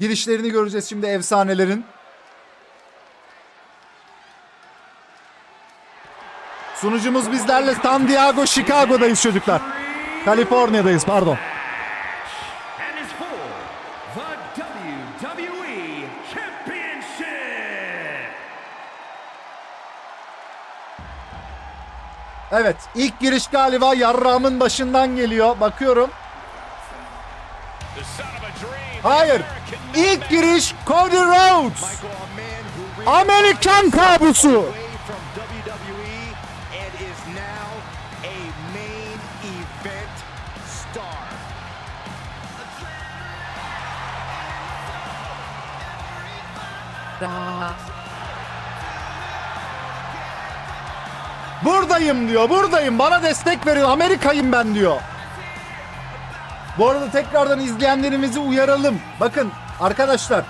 Girişlerini göreceğiz şimdi efsanelerin. Sunucumuz bizlerle San Diego, Chicago'dayız çocuklar. Kaliforniya'dayız pardon. Evet ilk giriş galiba yarrağımın başından geliyor. Bakıyorum. Hayır. İlk giriş Cody Rhodes. Amerikan kabusu. Buradayım diyor. Buradayım. Bana destek verin. Amerika'yım ben diyor. Bu arada tekrardan izleyenlerimizi uyaralım. Bakın arkadaşlar.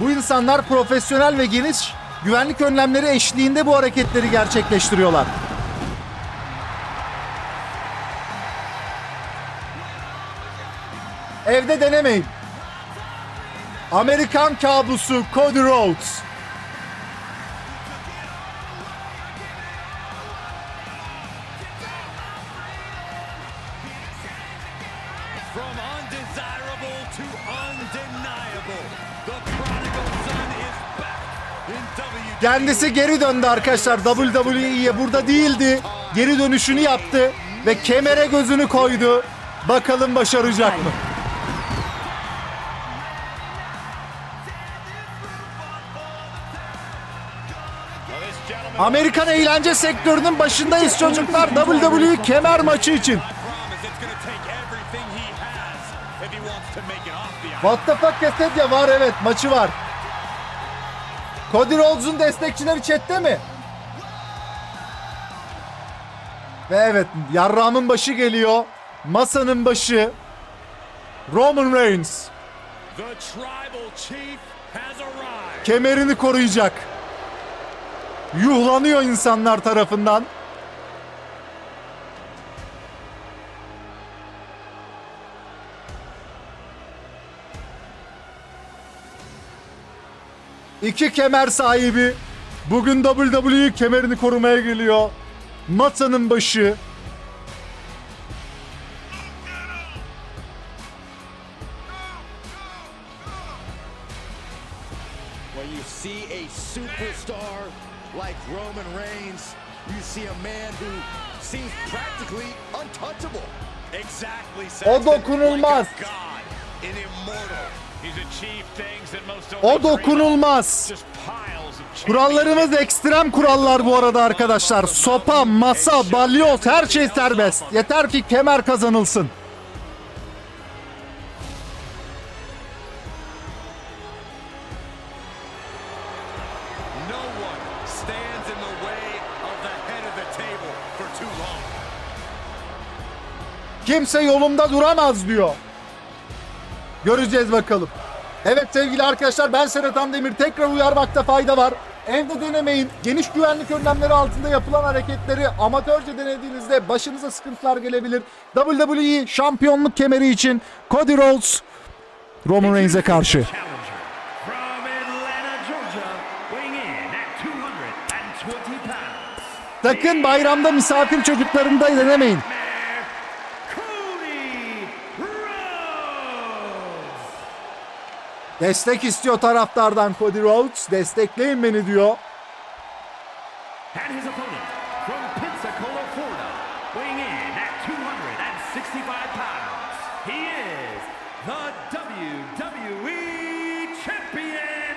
Bu insanlar profesyonel ve geniş güvenlik önlemleri eşliğinde bu hareketleri gerçekleştiriyorlar. Evde denemeyin. Amerikan kabusu Cody Rhodes. Kendisi geri döndü arkadaşlar WWE'ye burada değildi. Geri dönüşünü yaptı ve kemere gözünü koydu. Bakalım başaracak mı? Amerikan eğlence sektörünün başındayız çocuklar WWE kemer maçı için. What the fuck Cassette var evet maçı var. Cody Rhodes'un destekçileri chatte mi? Ve evet yarrağımın başı geliyor. Masanın başı. Roman Reigns. The tribal chief has arrived. kemerini koruyacak. Yuhlanıyor insanlar tarafından. İki kemer sahibi bugün WWE kemerini korumaya geliyor. Masanın başı. When you see a superstar like Roman Reigns, you see a man who seems practically untouchable. Exactly. O dokunulmaz. Like O dokunulmaz. Kurallarımız ekstrem kurallar bu arada arkadaşlar. Sopa, masa, balyoz her şey serbest. Yeter ki kemer kazanılsın. No one stands in the way of the head of the table for too long. Kimse yolumda duramaz diyor. Göreceğiz bakalım. Evet sevgili arkadaşlar ben Serhat Demir tekrar uyarmakta fayda var. Evde denemeyin. Geniş güvenlik önlemleri altında yapılan hareketleri amatörce denediğinizde başınıza sıkıntılar gelebilir. WWE şampiyonluk kemeri için Cody Rhodes Roman Reigns'e karşı. challenger from Atlanta, Georgia, weighing in at 220 pounds. Sakın bayramda misafir çocuklarında denemeyin. Cody Rhodes. Destek istiyor taraftardan Cody Rhodes. Destekleyin beni diyor. And his opponent from Pensacola, Florida, weighing in at 265 pounds. He is the WWE Champion,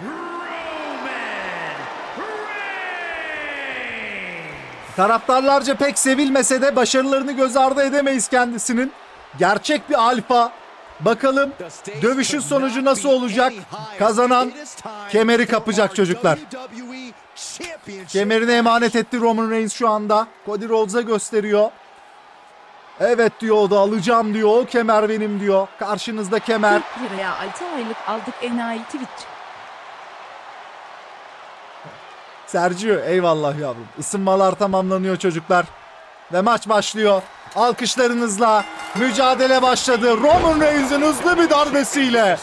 Roman Reigns. Taraftarlarca pek sevilmese de başarılarını göz ardı edemeyiz kendisinin. Gerçek bir alfa. Bakalım dövüşün sonucu nasıl olacak? Kazanan kemeri kapacak çocuklar. Kemerini emanet etti Roman Reigns şu anda. Cody Rhodes'a gösteriyor. Evet diyor o da alacağım diyor. O kemer benim diyor. Karşınızda kemer. 40 liraya 6 aylık aldık enayi Twitch. Sergio eyvallah yavrum. Isınmalar tamamlanıyor çocuklar. Ve maç başlıyor. Alkışlarınızla mücadele başladı. Roman Reigns'in hızlı bir darbesiyle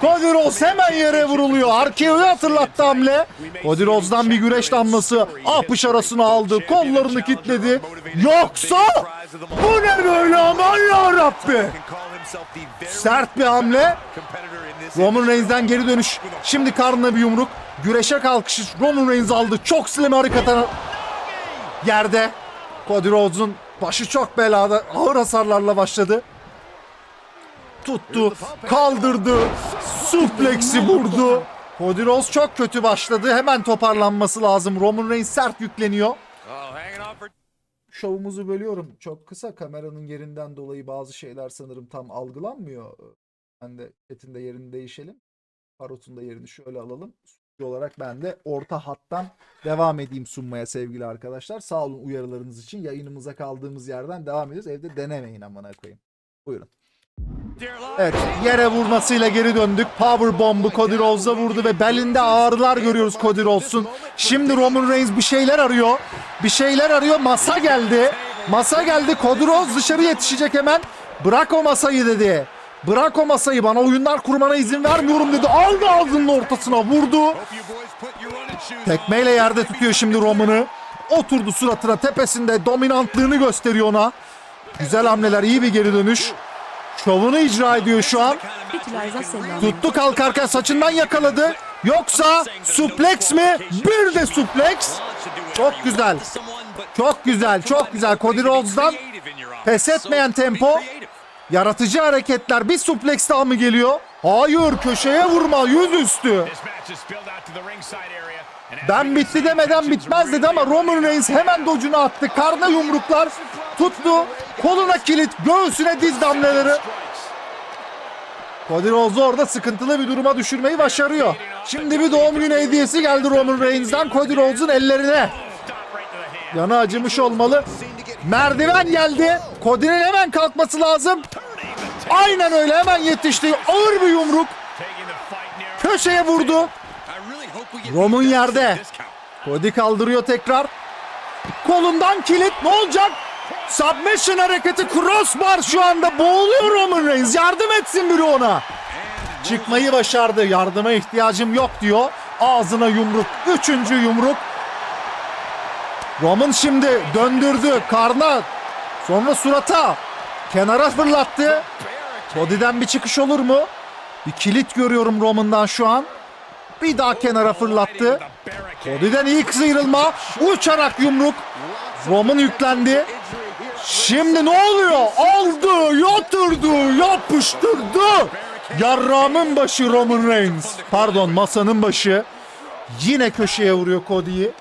Cody Rhodes hemen yere vuruluyor. RKO'yu hatırlattı hamle. Cody Rhodes'dan bir güreş damlası. Apış arasına aldı. Kollarını kilitledi. Yoksa bu ne böyle aman yarabbi. Sert bir hamle. Roman Reigns'den geri dönüş. Şimdi karnına bir yumruk. Güreşe kalkışı Roman Reigns aldı. Çok slim harikaten yerde. Cody Rhodes'un başı çok belada. Ağır hasarlarla başladı. Tuttu, kaldırdı, supleksi vurdu. Cody Rhodes çok kötü başladı. Hemen toparlanması lazım. Roman Reigns sert yükleniyor. Şovumuzu bölüyorum. Çok kısa kameranın yerinden dolayı bazı şeyler sanırım tam algılanmıyor. Ben de etin de yerini değişelim. Parot'un da yerini şöyle alalım. Sunucu olarak ben de orta hattan devam edeyim sunmaya sevgili arkadaşlar. Sağ olun uyarılarınız için. Yayınımıza kaldığımız yerden devam ediyoruz. Evde denemeyin amına koyayım. Buyurun. Evet yere vurmasıyla geri döndük. Power bomb'u Cody Rhodes'a vurdu ve belinde ağrılar görüyoruz Cody Rhodes'un. Şimdi Roman Reigns bir şeyler arıyor. Bir şeyler arıyor. Masa geldi. Masa geldi. Cody Rhodes dışarı yetişecek hemen. Bırak o masayı dedi. Bırak o masayı bana oyunlar kurmana izin vermiyorum dedi. Aldı ağzının ortasına vurdu. Tekmeyle yerde tutuyor şimdi Roman'ı. Oturdu suratına tepesinde dominantlığını gösteriyor ona. Güzel hamleler iyi bir geri dönüş. Şovunu icra ediyor şu an. Tuttu kalkarken saçından yakaladı. Yoksa suplex mi? Bir de suplex. Çok güzel. Çok güzel, çok güzel. Cody Rhodes'dan pes etmeyen tempo. Yaratıcı hareketler. Bir suplex daha mı geliyor? Hayır, köşeye vurma, yüzüstü. Ben bitti demeden bitmez dedi ama Roman Reigns hemen docunu attı. Karna yumruklar tuttu. Koluna kilit, göğsüne diz damleleri. Cody Rhodes'u orada sıkıntılı bir duruma düşürmeyi başarıyor. Şimdi bir doğum günü hediyesi geldi Roman Reigns'den Cody Rhodes'un ellerine. Yanı acımış olmalı. Merdiven geldi. Cody'nin hemen kalkması lazım. Aynen öyle hemen yetişti. Ağır bir yumruk. Köşeye vurdu. Roman yerde. Cody kaldırıyor tekrar. Kolundan kilit ne olacak? Submission hareketi crossbar şu anda boğuluyor Roman Reigns. Yardım etsin biri ona. Çıkmayı başardı. Yardıma ihtiyacım yok diyor. Ağzına yumruk. Üçüncü yumruk. Roman şimdi döndürdü. Karna. Sonra surata. Kenara fırlattı. Cody'den bir çıkış olur mu? Bir kilit görüyorum Roman'dan şu an. Bir daha kenara fırlattı. Cody'den iyi sıyrılma. Uçarak yumruk. Roman yüklendi. Şimdi ne oluyor? Aldı, yatırdı, yapıştırdı. Yarramın başı Roman Reigns. Pardon masanın başı. Yine köşeye vuruyor Cody'yi.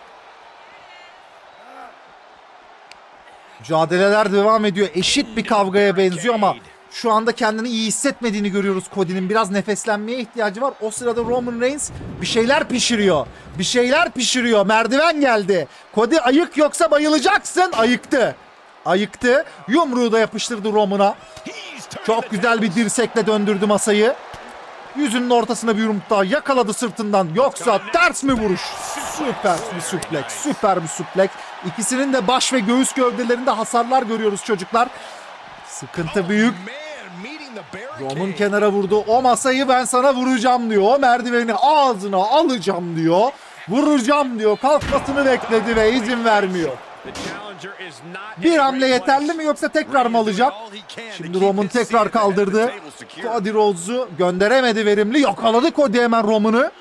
Mücadeleler devam ediyor. Eşit bir kavgaya benziyor ama şu anda kendini iyi hissetmediğini görüyoruz Cody'nin. Biraz nefeslenmeye ihtiyacı var. O sırada Roman Reigns bir şeyler pişiriyor. Bir şeyler pişiriyor. Merdiven geldi. Cody ayık yoksa bayılacaksın. Ayıktı. Ayıktı. Yumruğu da yapıştırdı Roman'a. Çok güzel bir dirsekle döndürdü masayı. Yüzünün ortasına bir yumruk daha yakaladı sırtından. Yoksa ters mi vuruş? Süper bir suplex. Süper bir suplex. İkisinin de baş ve göğüs gövdelerinde hasarlar görüyoruz çocuklar. Sıkıntı büyük. Roman kenara vurdu. O masayı ben sana vuracağım diyor. O merdiveni ağzına alacağım diyor. Vuracağım diyor. Kalkmasını bekledi ve izin vermiyor. Bir hamle yeterli mi yoksa tekrar mı alacak? Şimdi Roman tekrar kaldırdı. Cody Rhodes'u gönderemedi verimli. Yakaladı Cody hemen Roman'ı.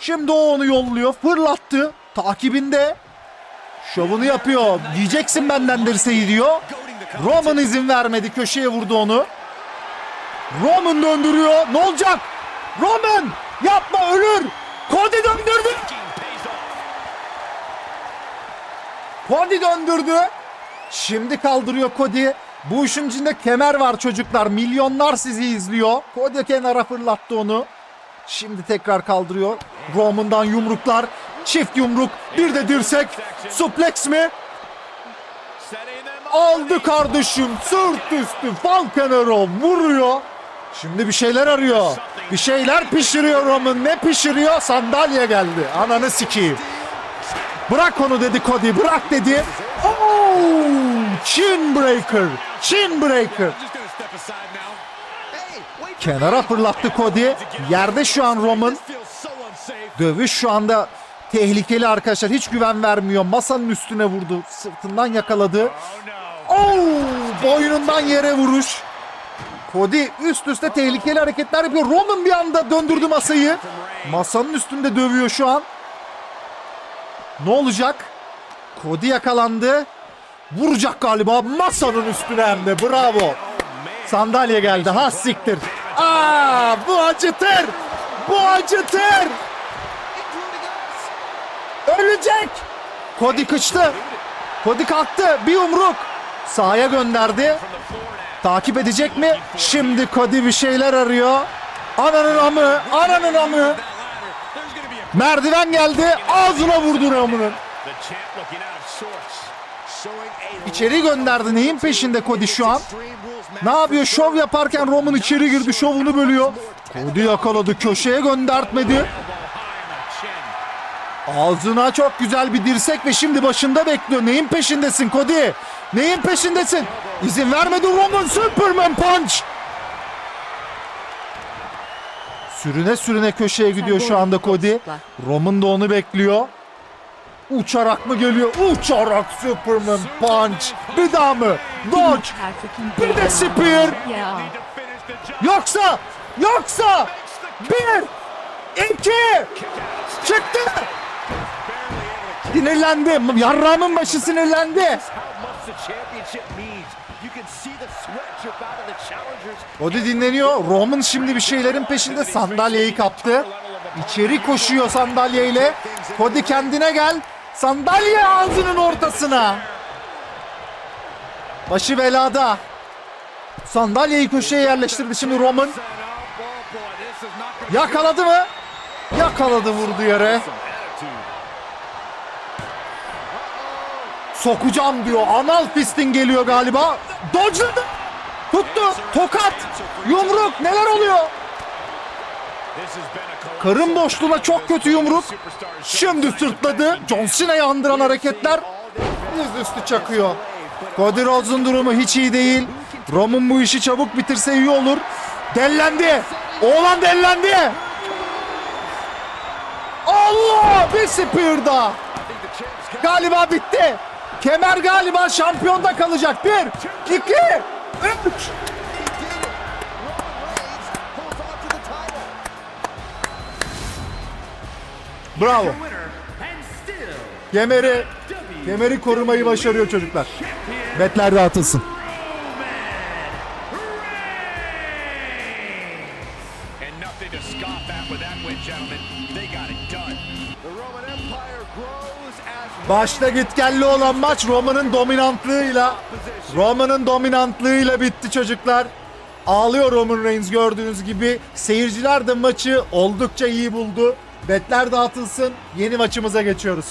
Şimdi o onu yolluyor. Fırlattı. Takibinde. Şovunu yapıyor. Yiyeceksin benden dirseği diyor. Roman izin vermedi. Köşeye vurdu onu. Roman döndürüyor. Ne olacak? Roman yapma ölür. Cody döndürdü. Cody döndürdü. Şimdi kaldırıyor Cody. Bu işin içinde kemer var çocuklar. Milyonlar sizi izliyor. Cody kenara fırlattı onu. Şimdi tekrar kaldırıyor. Roman'dan yumruklar. Çift yumruk. Bir de dirsek. Suplex mi? Aldı kardeşim. Sırt üstü. Falcon Arrow vuruyor. Şimdi bir şeyler arıyor. Bir şeyler pişiriyor Roman. Ne pişiriyor? Sandalye geldi. Ananı sikeyim. Bırak onu dedi Cody. Bırak dedi. Oh! Chin breaker. Chin breaker. Kenara fırlattı Cody. Yerde şu an Roman. Dövüş şu anda tehlikeli arkadaşlar. Hiç güven vermiyor. Masanın üstüne vurdu. Sırtından yakaladı. Oh, boynundan yere vuruş. Cody üst üste tehlikeli hareketler yapıyor. Roman bir anda döndürdü masayı. Masanın üstünde dövüyor şu an. Ne olacak? Cody yakalandı. Vuracak galiba masanın üstüne hem de. Bravo. Sandalye geldi. Ha siktir. Aa, bu acıtır. Bu acıtır. Ölecek. Cody kıçtı. Cody kalktı. Bir yumruk. Sahaya gönderdi. Takip edecek mi? Şimdi Cody bir şeyler arıyor. Ananın amı. Ananın amı. Merdiven geldi. Ağzına vurdu Roman'ın. İçeri gönderdi. Neyin peşinde Cody şu an? Ne yapıyor? Şov yaparken Roman içeri girdi. Şovunu bölüyor. Cody yakaladı. Köşeye göndertmedi. Ağzına çok güzel bir dirsek ve şimdi başında bekliyor. Neyin peşindesin Cody? Neyin peşindesin? İzin vermedi Roman Superman Punch. Sürüne sürüne köşeye gidiyor şu anda Cody. Roman da onu bekliyor. Uçarak mı geliyor? Uçarak Superman Punch. Bir daha mı? Dodge. Bir de spear. Yoksa, yoksa bir, iki, çıktı. Sinirlendi. Yarrağımın başı sinirlendi. Odi dinleniyor. Roman şimdi bir şeylerin peşinde sandalyeyi kaptı. İçeri koşuyor sandalyeyle. Cody kendine gel. Sandalye ağzının ortasına. Başı belada. Sandalyeyi köşeye yerleştirdi şimdi Roman. Yakaladı mı? Yakaladı vurdu yere. Sokacağım diyor. Anal fistin geliyor galiba. Dodge'ladı. Tuttu. Tokat. Yumruk. Neler oluyor? Karın boşluğuna çok kötü yumruk. Şimdi sırtladı. John Cena'yı andıran hareketler. Yüz üstü çakıyor. Cody Rhodes'un durumu hiç iyi değil. Roman bu işi çabuk bitirse iyi olur. Dellendi. Oğlan dellendi. Allah! Bir spear daha. Galiba bitti. Kemer galiba şampiyonda kalacak. Bir, iki, üç. Bravo. Kemeri, kemeri korumayı başarıyor çocuklar. Betler dağıtılsın. And nothing to scoff at with that win, gentlemen. They got it done. The Roman Empire grows Başta gitgelli olan maç Roma'nın dominantlığıyla Roma'nın dominantlığıyla bitti çocuklar. Ağlıyor Roman Reigns gördüğünüz gibi. Seyirciler de maçı oldukça iyi buldu. Betler dağıtılsın. Yeni maçımıza geçiyoruz.